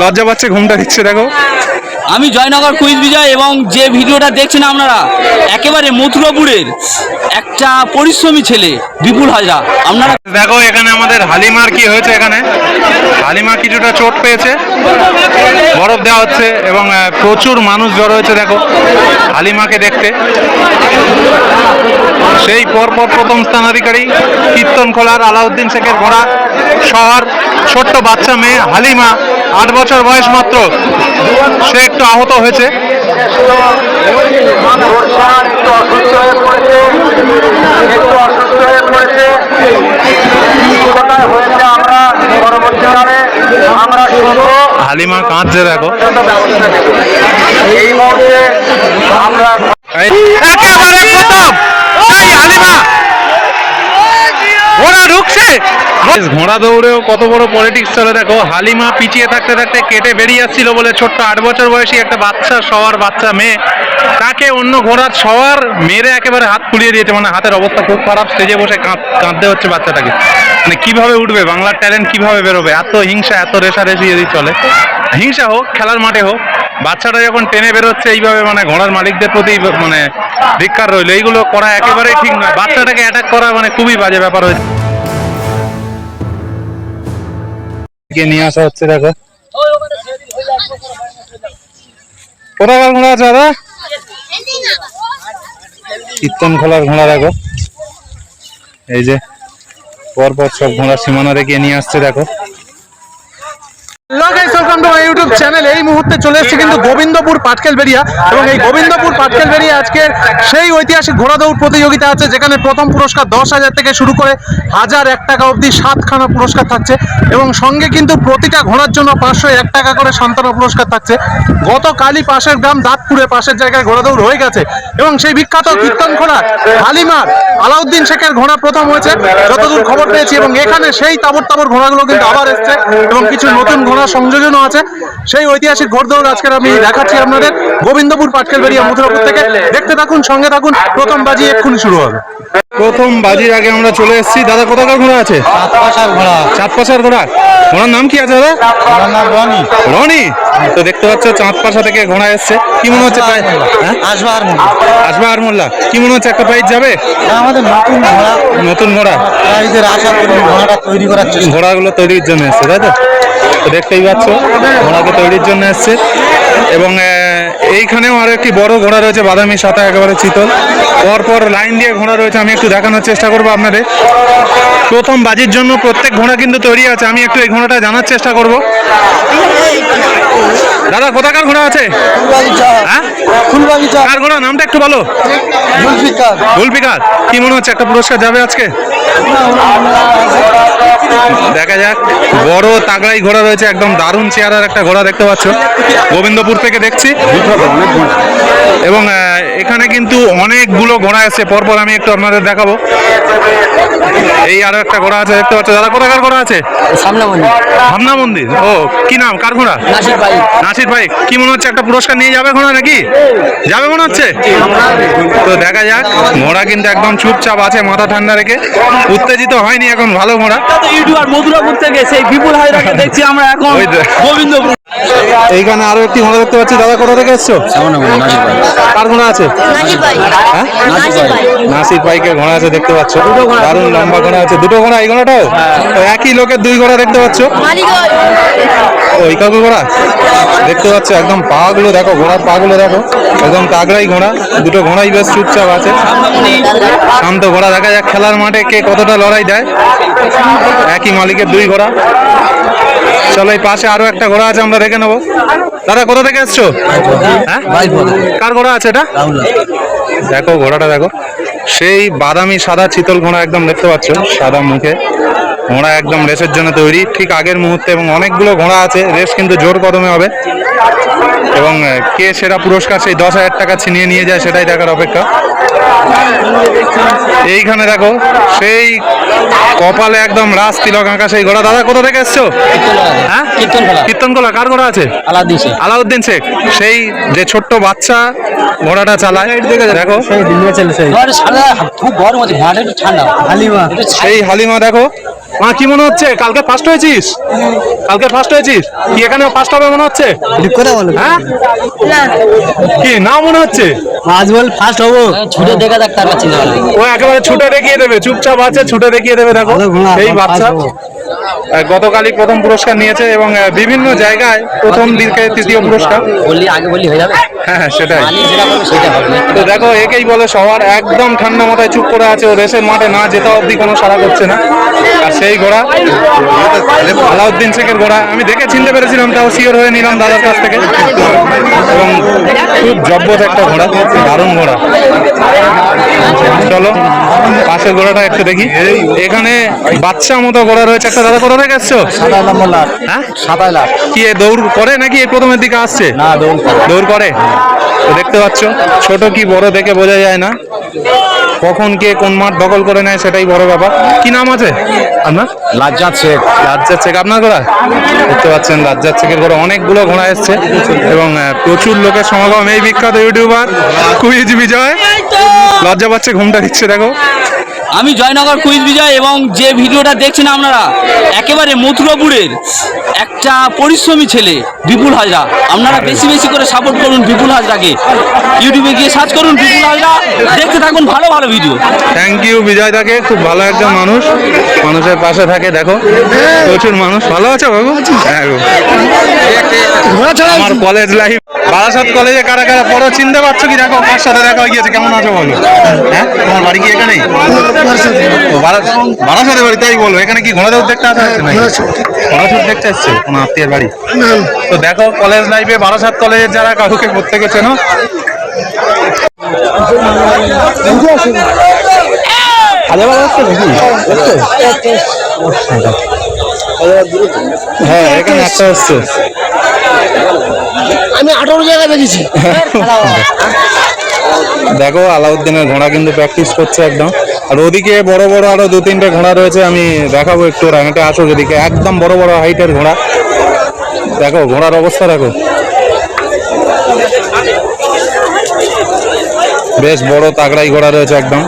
লজ্জা পাচ্ছে ঘুমটা দিচ্ছে দেখো। আমি জয়নগর কুইজ বিজয় এবং যে ভিডিওটা দেখছেন আপনারা, একেবারে মথুরাপুরের একটা পরিশ্রমী ছেলে, বিপুল হাজরা। আপনারা দেখো, এখানে আমাদের হালিমার কি হয়েছে এখানে? হালিমা কিছুটা চোট পেয়েছে, বরফ দেওয়া হচ্ছে এবং প্রচুর মানুষ জড়ো হয়েছে, দেখো, হালিমাকে দেখতে। সেই পরপর প্রথম স্থানাধিকারী কীর্তন খোলার আলাউদ্দিন শেখের ঘোড়া, শহর, ছোট্ট বাচ্চা মেয়ে হালিমা, আট বছর বয়স মাত্র। সে একটু আহত হয়েছে। একটু একটু আমরা হালিমা কাঁদছে দেখো। এই আমরা একেবারে এই হালিমা ঘোড়া ঢুকছে। ঘোড়া দৌড়েও কত বড় পলিটিক্স চলে। দেখো, হালিমা পিছিয়ে থাকতে থাকতে কেটে বেরিয়ে আসছিল বলে ছোট্ট আট বছর বয়সী একটা বাচ্চা, সবার বাচ্চা মেয়ে। তাকে অন্য ঘোড়ার সবার মেরে একেবারে হাত ফুলিয়ে দিয়েছে। মানে হাতের অবস্থা খুব খারাপ স্টেজে বসে কাঁদ- কাঁদতে হচ্ছে বাচ্চাটাকে। মানে কীভাবে উঠবে? বাংলার ট্যালেন্ট কীভাবে বেরোবে? এত হিংসা, এত রেশারেশি যদি চলে। হিংসা হোক, খেলার মাঠে হোক বাচ্চাটা যখন টেনে বেরোচ্ছে, এইভাবে মানে ঘোড়ার মালিকদের প্রতি মানে ধিক্কার রইল। এইগুলো করা একেবারেই ঠিক নয়। বাচ্চাটাকে অ্যাটাক করা মানে খুবই বাজে ব্যাপার হয়েছে। নিয়ে আসা হচ্ছে, দেখো। ঘোড়া আছে, দাদা? ঘোড়া, দেখো। এই যে, পরপর সব ঘোড়া সীমানা রেখে নিয়ে আসছে, দেখো। টু ইউটিউব চ্যানেল এই মুহূর্তে চলে এসেছে কিন্তু গোবিন্দপুর পাটকেলবেড়িয়া এবং এই গোবিন্দপুর পাটকেলবেড়িয়া আজকে সেই ঐতিহাসিক ঘোড়া দৌড় প্রতিযোগিতা আছে যেখানে প্রথম পুরস্কার দশ হাজার থেকে শুরু করে হাজার এক টাকা অবধি সাতখানা পুরস্কার থাকছে এবং সঙ্গে কিন্তু প্রতিটা ঘোড়ার জন্য পাঁচশো এক টাকা করে সান্ত্বনা পুরস্কার থাকছে। গতকালই পাশের গ্রাম দাঁতপুরে পাশের জায়গায় ঘোড়া দৌড় হয়ে গেছে এবং সেই বিখ্যাত কীর্তন ঘোড়া হালিমার আলাউদ্দিন শেখের ঘোড়া প্রথম হয়েছে, যতদূর খবর পেয়েছি এবং এখানে সেই তাবর তাবর ঘোড়াগুলো কিন্তু আবার এসছে এবং কিছু নতুন ঘোড়া সংযোজনও আছে। সেই ঐতিহাসিক ঘোড়দৌড় আজকের আমি দেখাচ্ছি আপনাদের। গোবিন্দপুর পাটকেলবেড়িয়া মথুরাপুর থেকে। দেখতে থাকুন সঙ্গে থাকুন। প্রথম বাজি এক্ষুনি শুরু হবে। প্রথম বাজির আগে আমরা চলে এসেছি। দাদা কোথাকার ঘোড়া আছে? চাঁদ পাশার ঘোড়া। ঘোড়ার নাম কি আছে দাদা? রনি। তো দেখতে পাচ্ছ চাঁদ পাশা থেকে ঘোড়া এসছে। কি মনে হচ্ছে হ্যাঁ? আসবার আর মোল্লা কি মনে হচ্ছে একটা প্রাইজ যাবে? আমাদের নতুন ঘোড়া। নতুন ঘোড়া। প্রাইজের আশা করি ঘোড়াটা তৈরি করার ঘোড়াগুলো তৈরির জন্য এসছে তাই তো? তো দেখতেই পাচ্ছ, ঘোড়াকে তৈরির জন্য এসছে এবং এইখানেও আরও একটি বড় ঘোড়া রয়েছে, বাদামি সাথে একেবারে চিতল। পরপর লাইন দিয়ে ঘোড়া রয়েছে, আমি একটু দেখানোর চেষ্টা করব আপনাদের। প্রথম বাজির জন্য প্রত্যেক ঘোড়া কিন্তু তৈরি আছে, আমি একটু এই ঘোড়াটা জানার চেষ্টা করব। দাদা কোথাকার ঘোড়া আছে? হ্যাঁ? কার ঘোড়া? নামটা একটু বলো। গুলপিকার কি মনে হচ্ছে একটা পুরস্কার যাবে আজকে? দেখা যাক। বড় তাগড়াই ঘোড়া রয়েছে একদম দারুণ চেয়ারের একটা ঘোড়া দেখতে পাচ্ছ। গোবিন্দপুর থেকে দেখছি। এবং এখানে কিন্তু অনেকগুলো ঘোড়া এসছে পরপর আমি একটু আপনাদের দেখাবো। এই আরও একটা ঘোড়া আছে দেখতে পাচ্ছ? দাদা কোথাকার ঘোড়া আছে? সামনে বন্ধু ভাবনা মন্দির ও কি নাম? কার ঘোড়া? নাসির ভাই। নাসির ভাই কি মনে হচ্ছে একটা পুরস্কার নিয়ে যাবে ঘোড়া নাকি? যাবে মনে হচ্ছে? তো দেখা যাক ঘোড়া কিন্তু একদম চুপচাপ আছে মাথা ঠান্ডা রেখে। উত্তেজিত হয়নি এখন ভালো ঘোড়া। ইউটিউবার মথুরাপুর থেকে সেই বিপুল হাজরাকে দেখছি আমরা এখন গোবিন্দপুর। এইখানে আরও একটি ঘোড়া দেখতে পাচ্ছি। দাদা কোথা থেকে এসছো? কার ঘোড়া আছে? হ্যাঁ? নাসির বাইকের ঘোড়া আছে দেখতে পাচ্ছ। দারুণ লম্বা ঘোড়া আছে। দুটো ঘোড়া এই ঘোড়াটাও? তো একই লোকের দুই ঘোড়া দেখতে পাচ্ছ? ওই কাকু ঘোড়া? দেখতে পাচ্ছ একদম পা গুলো দেখো ঘোড়ার পা গুলো দেখো। একদম তাগড়াই ঘোড়া। দুটো ঘোড়াই বেশ চুপচাপ আছে। শান্ত ঘোড়া দেখা যাক খেলার মাঠে কে কতটা লড়াই দেয়। একই মালিকের দুই ঘোড়া। চলো এই পাশে আরও একটা ঘোড়া আছে, আমরা দেখে নেব। দাদা, কোথা থেকে এসছো? হ্যাঁ? কার ঘোড়া আছে এটা? দেখো ঘোড়াটা, দেখো। সেই বাদামি সাদা চিতল ঘোড়া একদম দেখতে পাচ্ছ, সাদা মুখে। ঘোড়া একদম রেসের জন্য তৈরি, ঠিক আগের মুহূর্তে এবং অনেকগুলো ঘোড়া আছে, রেস কিন্তু জোর কদমে হবে। এবং কে সেরা পুরস্কার সেই দশ হাজার টাকা ছিনিয়ে নিয়ে যায় সেটাই দেখার অপেক্ষা। এইখানে দেখো সেই কপালে একদম রাস তিলক আঁকা সেই ঘোড়া। দাদা কোথা থেকে এসছো? কীর্তন কলা কার ঘোড়া আছে? আলাদিন শেখ। আলাউদ্দিন শেখ। সেই যে ছোট্ট বাচ্চা ঘোড়াটা চালায় দেখো। খুব গরম আছে ঠান্ডা। হালিমা। সেই হালিমা দেখো। মা কি মনে হচ্ছে? কালকে ফার্স্ট হয়েছিস? কালকে ফার্স্ট হয়েছিস? কি এখানে ফার্স্ট হবে মনে হচ্ছে? বলো। হ্যাঁ? কি না মনে হচ্ছে? আজ বল ফার্স্ট হব। ছুটে দেখা দেখ তার কাছে ও একেবারে ছুটে দেখিয়ে দেবে চুপচাপ আছে ছুটে দেখিয়ে দেবে দেখো। এই বাচ্চা। গতকালই প্রথম পুরস্কার নিয়েছে এবং বিভিন্ন জায়গায় প্রথম দিকে তৃতীয় পুরস্কার। বললি আগে বললি হয়ে যাবে? হ্যাঁ হ্যাঁ সেটাই। তো দেখো একেই বলে সবার একদম ঠান্ডা মাথায় চুপ করে আছে ও রেসের মাঠে না যেতে অবধি কোনো সারা করছে না। আর সেই ঘোড়া আলাউদ্দিন শেখের ঘোড়া আমি দেখে চিনতে পেরেছিলাম তাও শিওর হয়ে নিলাম দাদার কাছ থেকে। এবং খুব জব্বত একটা ঘোড়া দারুণ ঘোড়া। চলো পাশের ঘোড়াটা একটু দেখি। এখানে বাচ্চা মতো ঘোড়া রয়েছে। একটা দাদা কোথা থেকে নম্বর হ্যাঁ? লাখ কি এ দৌড় করে নাকি এই প্রথমের দিকে আসছে? না দৌড় দৌড় করে? দেখতে পাচ্ছ ছোট কি বড় দেখে বোঝা যায় না। কখন কে কোন মাঠ দখল করে নেয় সেটাই বড় ব্যাপার। কি নাম আছে? আপনার? লাজ্জাত শেখ। লাজ্জা শেখ আপনার ঘোড়া দেখতে পাচ্ছেন লাজ্জা শেখের ঘোড়া অনেকগুলো ঘোড়া এসছে এবং প্রচুর লোকের সমাগম। এই বিখ্যাত ইউটিউবার কুইজ বিজয়। লজ্জা পাচ্ছে ঘুমটা দিচ্ছে দেখো। আমি জয়নগর কুইজ বিজয় এবং যে ভিডিওটা দেখছেন আপনারা একেবারে মথুরাপুরের একটা পরিশ্রমী ছেলে বিপুল হাজরা। আপনারা বেশি বেশি করে সাপোর্ট করুন বিপুল হাজরাকে। ইউটিউবে গিয়ে সার্চ করুন বিপুল হাজরা দেখতে থাকুন ভালো ভালো ভিডিও থ্যাংক ইউ বিজয় থাকে খুব ভালো একজন মানুষ। মানুষের পাশে থাকে দেখো। প্রচুর মানুষ। ভালো আছো বাবু? হ্যাঁ আমার কলেজ লাইফ বারাসাত কলেজে কারা কারা পড়ো চিনতে পারছ কি? দেখো কার সাথে দেখা হয়ে গিয়েছে? কেমন আছো বলো? হ্যাঁ? তোমার বাড়ি কি এখানেই? বারাসাতের বাড়ি তাই বলো। এখানে কি ঘোড়া দৌড় দেখতে আসা হচ্ছে নাকি? ঘোড়া দেখতে আসছে কোনো আত্মীয়ের বাড়ি? তো দেখো কলেজ লাইফে বারাসাত কলেজের যারা কাকুকে প্রত্যেকে চেনো। হ্যাঁ এখানে একটা হচ্ছে আমি আঠারো জায়গায় দেখেছি। দেখো, আলাউদ্দিনের ঘোড়া কিন্তু প্র্যাকটিস করছে একদম। আর ওদিকে বড় বড় আরও দু তিনটে ঘোড়া রয়েছে, আমি দেখাবো একটু রাঙাতে আসো যেদিকে একদম বড় বড় হাইটের ঘোড়া। দেখো, ঘোড়ার অবস্থা দেখো। বেশ বড় তাগড়াই ঘোড়া রয়েছে একদম।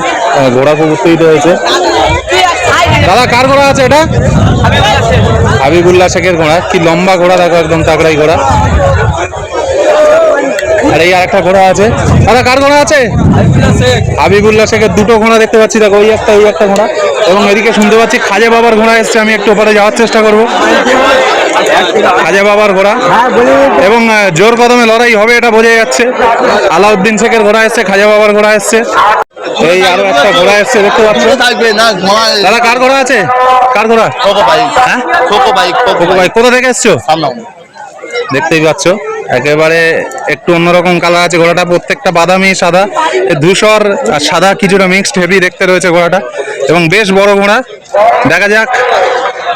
ঘোড়া খুব উত্তেজিত হয়েছে। দাদা, কার ঘোড়া আছে এটা? হাবিবুল্লাহ শেখের ঘোড়া, কি লম্বা ঘোড়া দেখো একদম তাগড়াই ঘোড়া। আর এই আরেকটা ঘোড়া আছে। দাদা, কার ঘোড়া আছে? হাবিবুল্লাহ শেখের দুটো ঘোড়া দেখতে পাচ্ছি, দেখো, ওই একটা ওই একটা ঘোড়া। এবং এদিকে শুনতে পাচ্ছি খাজা বাবার ঘোড়া এসছে, আমি একটু ওপরে যাওয়ার চেষ্টা করব। খাজা বাবার ঘোড়া। এবং জোর কদমে লড়াই হবে এটা বোঝা যাচ্ছে। আলাউদ্দিন শেখের ঘোড়া এসছে, খাজা বাবার ঘোড়া এসছে। এই আরও একটা ঘোড়া এসছে দেখতে পাচ্ছ? থাকবে না ঘোড়া দাদা কার ঘোড়া আছে? কার ঘোড়া? খোকো বাইক হ্যাঁ? খোকো বাইক খোকো ভাই কোথা থেকে এসছো? দেখতেই পাচ্ছ। একেবারে একটু অন্যরকম কালার আছে ঘোড়াটা। প্রত্যেকটা বাদামি সাদা। ধূসর আর সাদা কিছুটা মিক্সড হেভি দেখতে রয়েছে ঘোড়াটা। এবং বেশ বড় ঘোড়া। দেখা যাক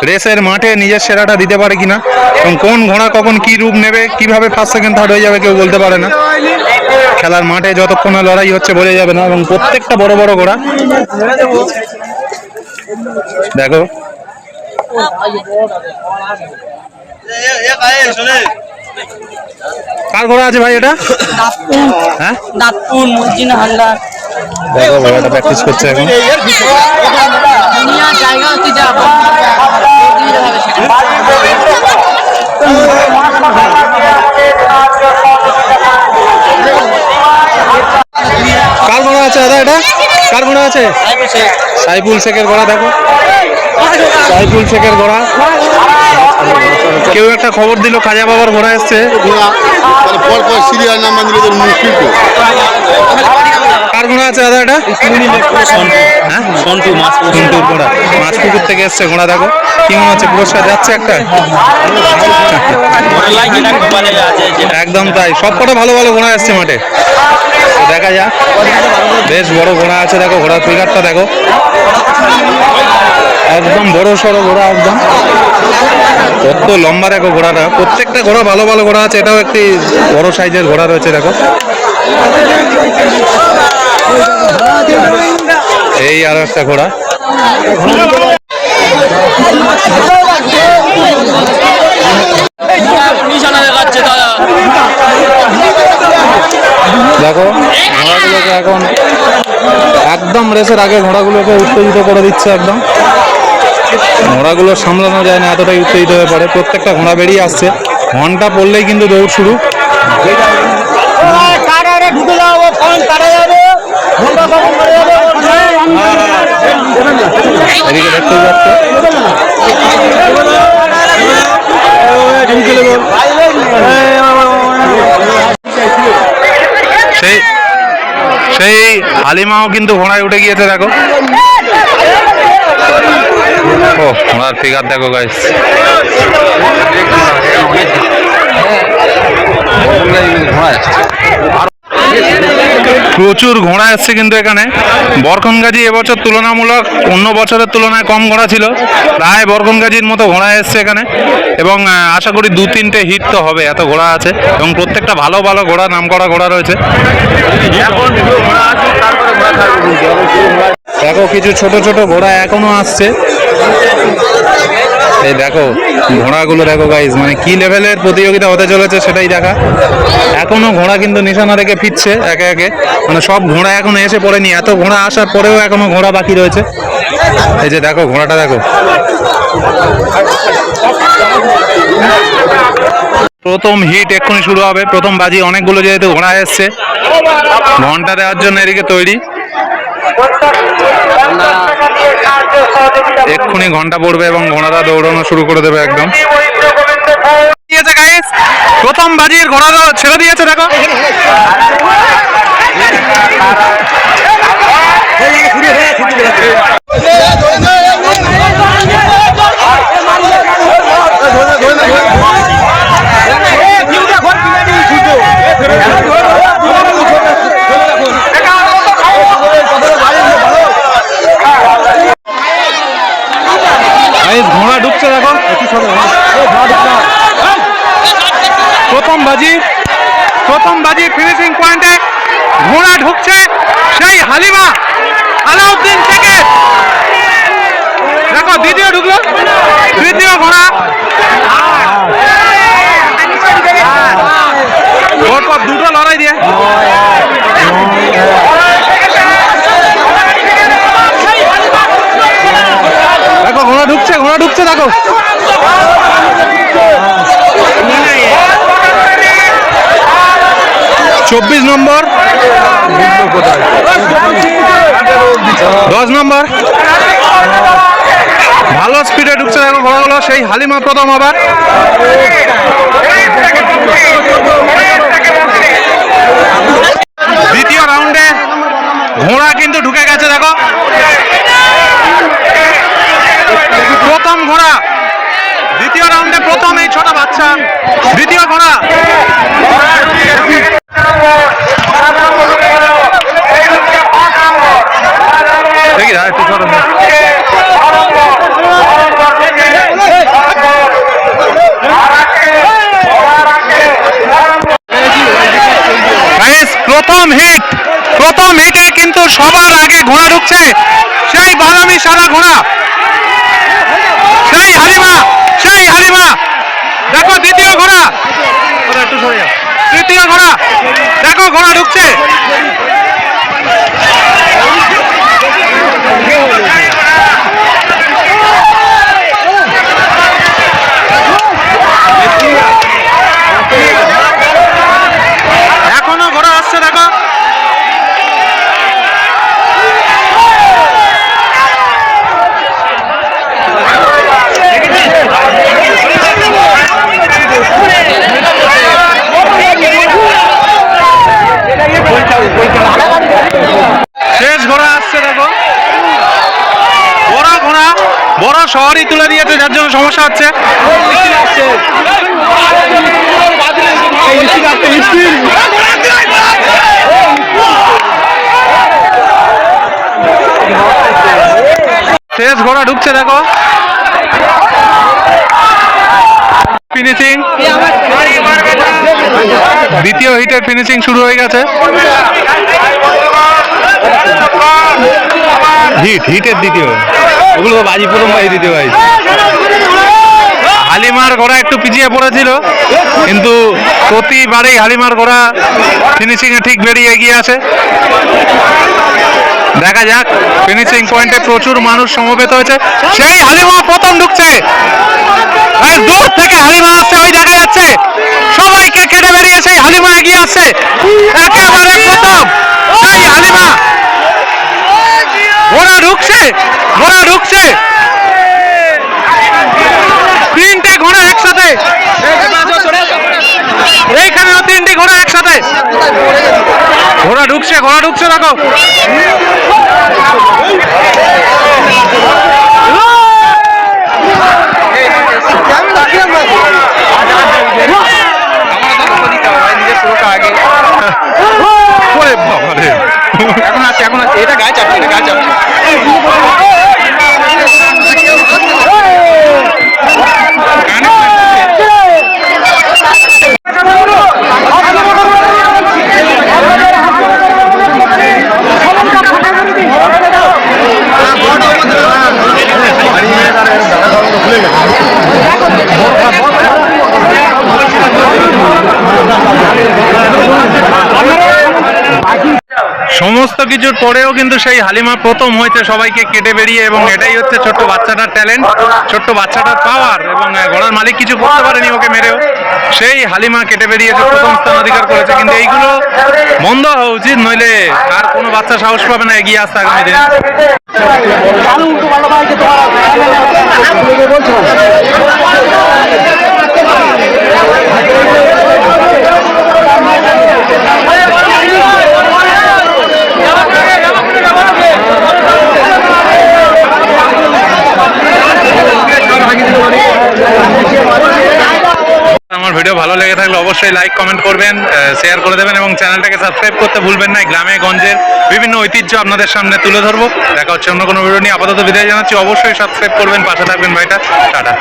রেসের মাঠে নিজের সেরাটা দিতে পারে কিনা? এবং কোন ঘোড়া কখন কি রূপ নেবে কীভাবে ফার্স্ট সেকেন্ড থার্ড হয়ে যাবে কেউ বলতে পারে না। খেলার মাঠে যতক্ষণ লড়াই হচ্ছে বোঝা যাবে না এবং প্রত্যেকটা বড় বড় ঘোড়া। দেখো। কার ঘোড়া আছে ভাই এটা? হ্যাঁ? হালদার দেখো ঘোড়াটা প্র্যাকটিস করছে এখন। কার ঘোড়া আছে দাদা এটা? কার ঘোড়া আছে? সাইফুল শেখের ঘোড়া, দেখো। সাইফুল শেখের ঘোড়া। কেউ একটা খবর দিল, খাজা বাবার ঘোড়া এসছে। পর পর সিরিয়াল নাম্বার দিলে মুশকিল ঘোড়া আছে দাদা এটা? হ্যাঁ? সন্টু সন্টুর ঘোড়া। মাছপুকুর থেকে এসছে ঘোড়া দেখো। কি মনে হচ্ছে পুরস্কার যাচ্ছে একটা? একদম তাই। সব কটা ভালো ভালো ঘোড়া এসছে মাঠে। দেখা যাক। বেশ বড় ঘোড়া আছে দেখো ঘোড়ার ফিগারটা দেখো। একদম বড় সড়ো ঘোড়া একদম। কত লম্বা দেখো ঘোড়াটা। প্রত্যেকটা ঘোড়া ভালো ভালো ঘোড়া আছে। এটাও একটি বড় সাইজের ঘোড়া রয়েছে দেখো এই আরও একটা ঘোড়া। দেখো, ঘোড়াগুলোকে এখন একদম রেসের আগে ঘোড়াগুলোকে উত্তেজিত করে দিচ্ছে একদম। ঘোড়াগুলো সামলানো যায় না এতটাই উত্তেজিত হয়ে পড়ে। প্রত্যেকটা ঘোড়া বেরিয়ে আসছে। ঘণ্টা পড়লেই কিন্তু দৌড় শুরু। সেই সেই হালিমাও কিন্তু ঘোড়ায় উঠে গিয়েছে দেখো। ও ঘোড়ার ফিগার দেখো গাইস প্রচুর ঘোড়া এসছে কিন্তু এখানে। বরকনগাজি এবছর তুলনামূলক অন্য বছরের তুলনায় কম ঘোড়া ছিল। প্রায় বরকনগাজির মতো ঘোড়া এসছে এখানে। এবং আশা করি দু তিনটে হিট তো হবে, এত ঘোড়া আছে। এবং প্রত্যেকটা ভালো ভালো ঘোড়া নাম করা ঘোড়া রয়েছে। দেখো, কিছু ছোট ছোট ঘোড়া এখনও আসছে। এই দেখো, ঘোড়াগুলো দেখো গাইজ মানে কি লেভেলের প্রতিযোগিতা হতে চলেছে সেটাই দেখা। এখনও ঘোড়া কিন্তু নিশানা রেখে ফিরছে একে একে। মানে সব ঘোড়া এখনও এসে পড়েনি, এত ঘোড়া আসার পরেও এখনও ঘোড়া বাকি রয়েছে। এই যে দেখো, ঘোড়াটা দেখো। প্রথম হিট এক্ষুনি শুরু হবে, প্রথম বাজি অনেকগুলো যেহেতু ঘোড়া এসছে। ঘণ্টা দেওয়ার জন্য এদিকে তৈরি। এক্ষুনি ঘণ্টা পড়বে এবং ঘোড়াটা দৌড়ানো শুরু করে দেবে একদম। প্রথম বাজির ঘোড়া ছেড়ে দিয়েছে দেখো ঘোড়া ঢুকছে দেখো প্রথম বাজি প্রথম বাজি ফিনিশিং পয়েন্টে ঘোড়া ঢুকছে সেই হালিমা আলাউদ্দিন থেকে দেখো দ্বিতীয় ঢুকলো দ্বিতীয় ঘোড়া পরপর দুটো লড়াই দিয়ে দেখো ঘোড়া ঢুকছে ঘোড়া ঢুকছে দেখো চব্বিশ নম্বর দশ নম্বর ভালো স্পিডে ঢুকছে দেখো ঘোড়াগুলো সেই হালিমা প্রথম আবার দ্বিতীয় রাউন্ডে ঘোড়া কিন্তু ঢুকে গেছে দেখো প্রথম ঘোড়া দ্বিতীয় রাউন্ডে প্রথম এই ছোট বাচ্চা দ্বিতীয় ঘোড়া দেখি দাঁড়া, একটু সরো না। Guys, প্রথম হিট প্রথম হিটে কিন্তু সবার আগে ঘোড়া ঢুকছে। সেই বাদামি সাদা ঘোড়া। সেই হালিমা সেই হালিমা। দেখো দ্বিতীয় ঘোড়া। তৃতীয় ঘোড়া। দেখো ঘোড়া ঢুকছে এখনও ঘোড়া আসছে দেখো শেষ ঘোড়া আসছে দেখো বড় ঘোড়া বড় শহরই তুলে দিয়েছে, যার জন্য সমস্যা হচ্ছে। শেষ ঘোড়া ঢুকছে, দেখো। ফিনিশিং দ্বিতীয় হিটের ফিনিশিং শুরু হয়ে গেছে। হিট, হিটের দ্বিতীয়। ওগুলো বাজি প্রথম বাজি দ্বিতীয় বাজি হালিমার ঘোড়া একটু পিছিয়ে পড়েছিল, কিন্তু প্রতিবারেই হালিমার ফিনিশিং এ ঠিক বেরিয়ে এগিয়ে আসে। দেখা যাক ফিনিশিং পয়েন্টে প্রচুর মানুষ সমবেত হয়েছে। সেই হালিমা প্রথম ঢুকছে। আর দূর থেকে হালিমা আসছে, ওই দেখা যাচ্ছে। সবাইকে কেটে বেরিয়ে সেই হালিমা এগিয়ে আসছে। একেবারে প্রথম সেই হালিমা ঘোড়া ঢুকছে ঘোড়া ঢুকছে। তিনটে ঘোড়া একসাথে। এইখানেও তিনটি ঘোড়া একসাথে। ঘোড়া ঢুকছে ঘোড়া ঢুকছে দেখো ওরে বাবা রে এখন আছে এখন আছে এটা গায়ে চাপছে এটা গায়ে চাপছে সমস্ত কিছুর পরেও কিন্তু সেই হালিমা প্রথম হয়েছে সবাইকে কেটে বেরিয়ে এবং এটাই হচ্ছে ছোট্ট বাচ্চাটার ট্যালেন্ট ছোট্ট বাচ্চাটার পাওয়ার এবং ঘোড়ার মালিক কিছু করতে পারেনি ওকে মেরেও। সেই হালিমা কেটে বেরিয়ে যে প্রথম স্থান অধিকার করেছে, কিন্তু এইগুলো বন্ধ হওয়া উচিত, নইলে আর কোনো বাচ্চা সাহস পাবে না এগিয়ে আসতে আগামী দিনে। ভিডিও ভালো লেগে থাকলে অবশ্যই লাইক কমেন্ট করবেন শেয়ার করে দেবেন এবং চ্যানেলটাকে সাবস্ক্রাইব করতে ভুলবেন না। গ্রামে, গঞ্জের বিভিন্ন ঐতিহ্য আপনাদের সামনে তুলে ধরবো। দেখা হচ্ছে অন্য কোনো ভিডিও নিয়ে। আপাতত বিদায় জানাচ্ছি। অবশ্যই সাবস্ক্রাইব করবেন, পাশে থাকবেন ভাইটা। টাটা।